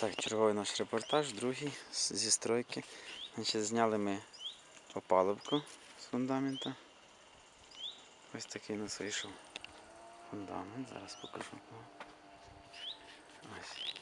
Так, черговий наш репортаж, другий зі стройки. Значить, зняли ми опалубку з фундамента. Ось такий у нас вийшов фундамент. Зараз покажу. Ось.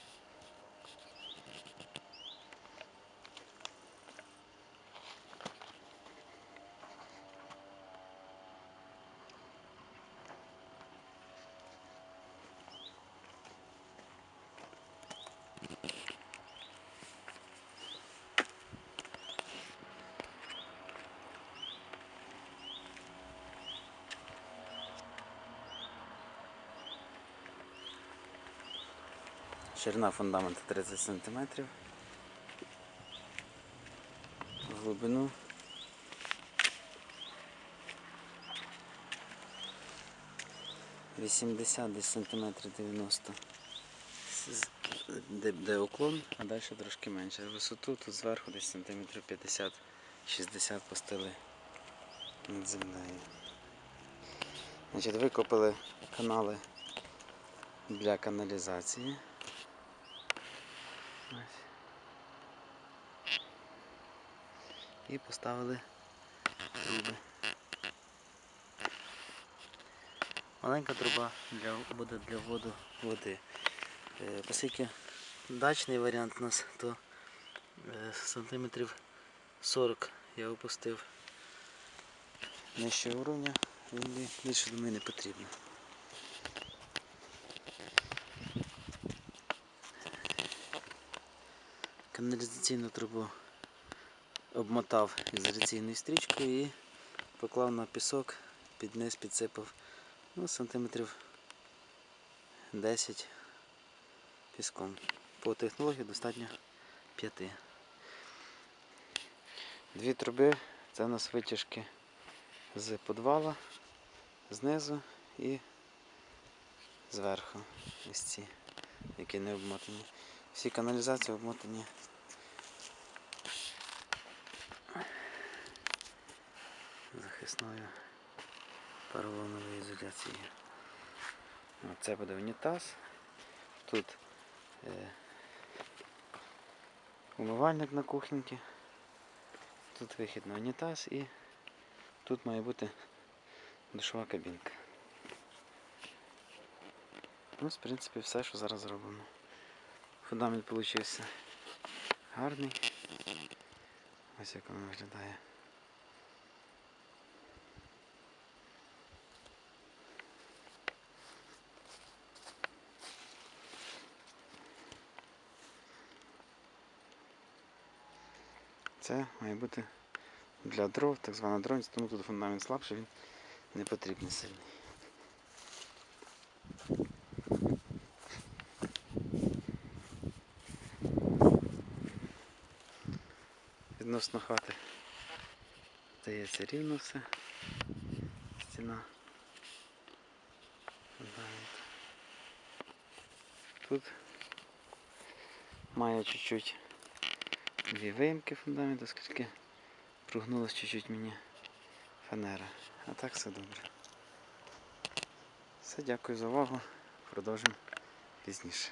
Ширина фундаменту 30 см. Глибину. Вісімдесят десь сантиметрів 90. Де, уклон, а далі трошки менше. Висоту тут зверху десь сантиметрів 50-60 постели над землею. Значить, викопали канали для каналізації. Ось. І поставили труби. Маленька труба для, буде для вводу води. Е, Оскільки дачний варіант у нас, то е, сантиметрів 40 я опустив нижче уровня, він бі- більше думаю не потрібно. Каналізаційну трубу обмотав ізоляційною стрічкою і поклав на пісок, під низ підсипав ну, сантиметрів 10 піском. По технології достатньо 5. Дві труби це у нас витяжки з підвала, знизу і зверху. Ось ці, які не обмотані. Всі каналізації обмотані захисною поролоновою ізоляцією. Це буде унітаз. Тут е, умивальник на кухоньці. Тут вихід на унітаз і тут має бути душова кабінка. Ну, в принципі, все, що зараз зроблено. Фундамент вийшов гарний. Ось як він виглядає. Це має бути для дров, так звана дронь, тому тут фундамент слабший, він не потрібний сильний. Відносно хати здається рівно все. Стіна. Тут має чуть-чуть дві виїмки фундаменту, оскільки прогнулась чуть-чуть мені фанера. А так все добре. Все, дякую за увагу. Продовжимо пізніше.